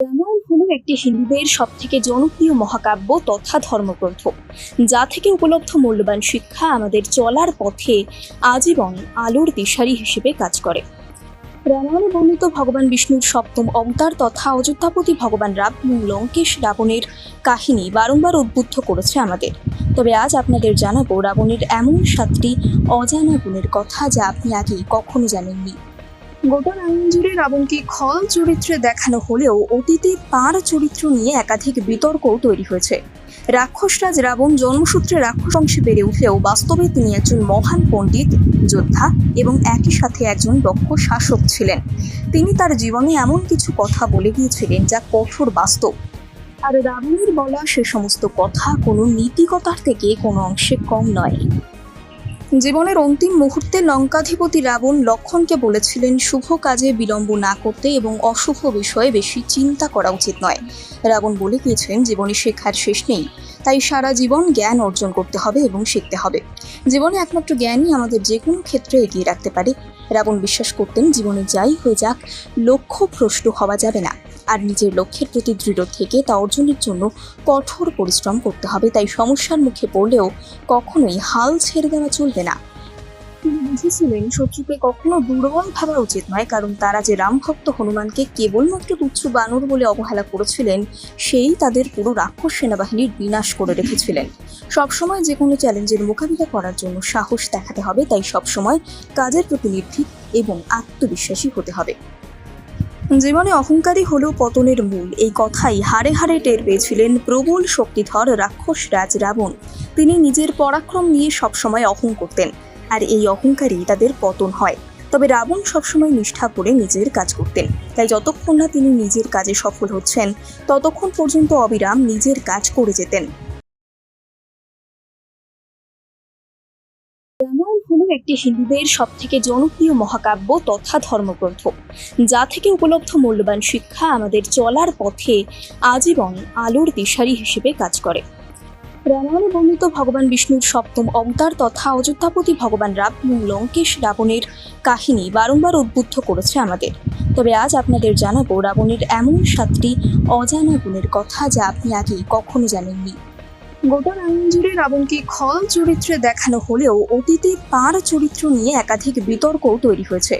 রামায়ণ হলো একটি হিন্দুদের সব থেকে জনপ্রিয় মহাকাব্য তথা ধর্মগ্রন্থ, যা থেকে উপলব্ধ মূল্যবান শিক্ষা আমাদের চলার পথে আজীবন আলোর দিশারি হিসেবে কাজ করে। রামায়ণে বর্ণিত ভগবান বিষ্ণুর সপ্তম অবতার তথা অযোধ্যাপতি ভগবান রাম এবং লঙ্কেশ রাবণের কাহিনী বারংবার উদ্বুদ্ধ করেছে আমাদের। তবে আজ আপনাদের জানাব রাবণের এমন সাতটি অজানা গুণের কথা যা আপনি আগে কখনো জানেননি। গোটা রামায়ণ জুড়ে রাবণকে খল চরিত্রে দেখানো হলেও অতীতে তাঁর চরিত্র নিয়ে একাধিক বিতর্ক তৈরি হয়েছে। রাক্ষসরাজ রাবণ জন্মসূত্রে রাক্ষস অংশে বেড়ে উঠলেও বাস্তবে তিনি একজন মহান পণ্ডিত, যোদ্ধা এবং একই সাথে একজন দক্ষ শাসক ছিলেন। তিনি তার জীবনে এমন কিছু কথা বলে গিয়েছিলেন যা কঠোর বাস্তব। আর রাবণের বলা সে সমস্ত কথা কোনো নীতিকতার থেকে কোনো অংশে কম নয়। জীবনের অন্তিম মুহূর্তে লঙ্কাধিপতি রাবণ লক্ষণকে বলেছিলেন, শুভ কাজে বিলম্ব না করতে এবং অশুভ বিষয়ে বেশি চিন্তা করা উচিত নয়। রাবণ বলে গিয়েছিলেন জীবনে শেখার শেষ নেই। তাই সারা জীবন জ্ঞান অর্জন করতে হবে এবং শিখতে হবে। জীবনে একমাত্র জ্ঞানই আমাদের যে কোনো ক্ষেত্রে এগিয়ে রাখতে পারে। রাবণ বিশ্বাস করতেন, জীবনে যাই হয়ে যাক, লক্ষ্য ভ্রষ্ট হওয়া যাবে না। আর নিজের লক্ষ্যের প্রতি দৃঢ় থেকে তা অর্জনের জন্য কঠোর পরিশ্রম করতে হবে, তাই সমস্যার মুখে পড়লেও কখনোই হাল ছেড়ে দেওয়া চলবে না। তিনি বুঝেছিলেন, শত্রুকে কখনো দুর্বল ভাবা উচিত নয়, কারণ তারা যে রামভক্ত হনুমানকে কেবলমাত্র তুচ্ছ বানর বলে অবহেলা করেছিলেন, সেই তাদের পুরো রাক্ষস সেনাবাহিনীর বিনাশ করে রেখেছিলেন। সবসময় যে কোনো চ্যালেঞ্জের মোকাবিলা করার জন্য সাহস দেখাতে হবে, তাই সবসময় কাজের প্রতি নির্ভীক এবং আত্মবিশ্বাসী হতে হবে। জীবনে অহংকারী হলেও পতনের মূল। এই কথাই হাড়ে হাড়ে টের পেয়েছিলেন প্রবল শক্তিধর রাক্ষস রাজ রাবণ তিনি নিজের পরাক্রম নিয়ে সবসময় অহং করতেন। আর এই অহংকারই তাদের পতন হয়। তবে রাবণ সবসময় নিষ্ঠা করে নিজের কাজ করতেন। তাই যতক্ষণ না তিনি নিজের কাজে সফল হচ্ছেন, ততক্ষণ পর্যন্ত অবিরাম নিজের কাজ করে যেতেন। রামায়ণ হলো একটি হিন্দুদের সব থেকে জনপ্রিয় মহাকাব্য তথা ধর্মগ্রন্থ, যা থেকে উপলব্ধ মূল্যবান শিক্ষা আমাদের চলার পথে আজীবন আলোর দিশারি হিসেবে কাজ করে। রামায়ণে বর্ণিত ভগবান বিষ্ণুর সপ্তম অবতার তথা অযোধ্যাপতি ভগবান রাম এবং লঙ্কেশ রাবণের কাহিনী বারংবার উদ্বুদ্ধ করেছে আমাদের। তবে আজ আপনাদের জানাব রাবণের এমন সাতটি অজানা গুণের কথা যা আপনি আগে কখনো জানেননি। গোটা জুড়ে রাবণকে খল চরিত্রে দেখানো হলেও অতীতে তাঁর চরিত্র নিয়ে একাধিক বিতর্কও তৈরি হয়েছে।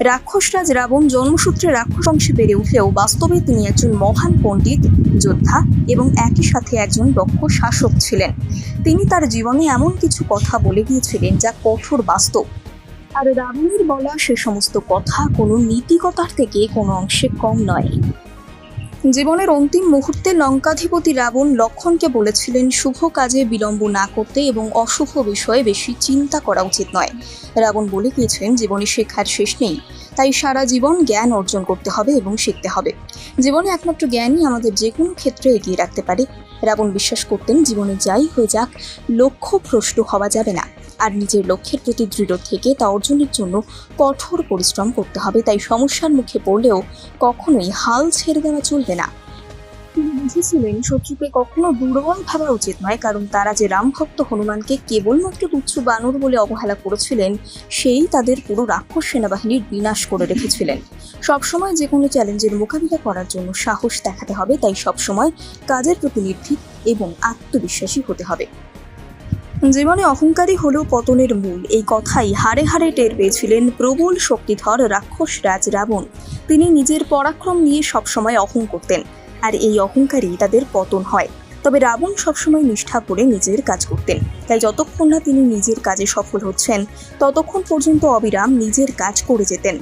রাক্ষসরাজ রাবণ জন্মসূত্রে রাক্ষস অংশে বেড়ে উঠলেও বাস্তবে তিনি একজন মহান পণ্ডিত, যোদ্ধা এবং একই সাথে একজন দক্ষ শাসক ছিলেন। তিনি তার জীবনে এমন কিছু কথা বলে গিয়েছিলেন যা কঠোর বাস্তব। আর রাবণের বলা সে সমস্ত কথা কোনো নীতিকতার থেকে কোনো অংশে কম নয়। জীবনের অন্তিম মুহূর্তে লঙ্কাধিপতি রাবণ লক্ষণকে বলেছিলেন, শুভ কাজে বিলম্ব না করতে এবং অশুভ বিষয়ে বেশি চিন্তা করা উচিত নয়। রাবণ বলে গিয়েছিলেন জীবনে শেখার শেষ নেই। তাই সারা জীবন জ্ঞান অর্জন করতে হবে এবং শিখতে হবে। জীবনে একমাত্র জ্ঞানই আমাদের যে কোনো ক্ষেত্রে এগিয়ে রাখতে পারে। রাবণ বিশ্বাস করতেন, জীবনে যাই হয়ে যাক, লক্ষ্য ভ্রষ্ট হওয়া যাবে না। আর নিজের লক্ষ্যের প্রতি দৃঢ় থেকে তা অর্জনের জন্য কঠোর পরিশ্রম করতে হবে, তাই সমস্যার মুখে পড়লেও কখনোই হাল ছেড়ে দেওয়া চলবে না। তিনি বুঝেছিলেন, শত্রুকে কখনো দুর্বল ভাবা উচিত নয়, কারণ তারা যে রামভক্ত হনুমানকে কেবলমাত্র তুচ্ছ বানর বলে অবহেলা করেছিলেন, সেই তাদের পুরো রাক্ষস সেনাবাহিনীর বিনাশ করে রেখেছিলেন। সবসময় যে কোনো চ্যালেঞ্জের মোকাবিলা করার জন্য সাহস দেখাতে হবে, তাই সবসময় কাজের প্রতি নির্ভীক এবং আত্মবিশ্বাসী হতে হবে। জীবনে অহংকারী হলেও পতনের মূল। এই কথাই হাড়ে হাড়ে টের পেয়েছিলেন প্রবল শক্তিধর রাক্ষস রাজ রাবণ তিনি নিজের পরাক্রম নিয়ে সবসময় অহং করতেন। আর এই অহংকারই তাদের পতন হয়। তবে রাবণ সবসময় নিষ্ঠা করে নিজের কাজ করতেন। তাই যতক্ষণ না তিনি নিজের কাজে সফল হচ্ছেন, ততক্ষণ পর্যন্ত অবিরাম নিজের কাজ করে যেতেন।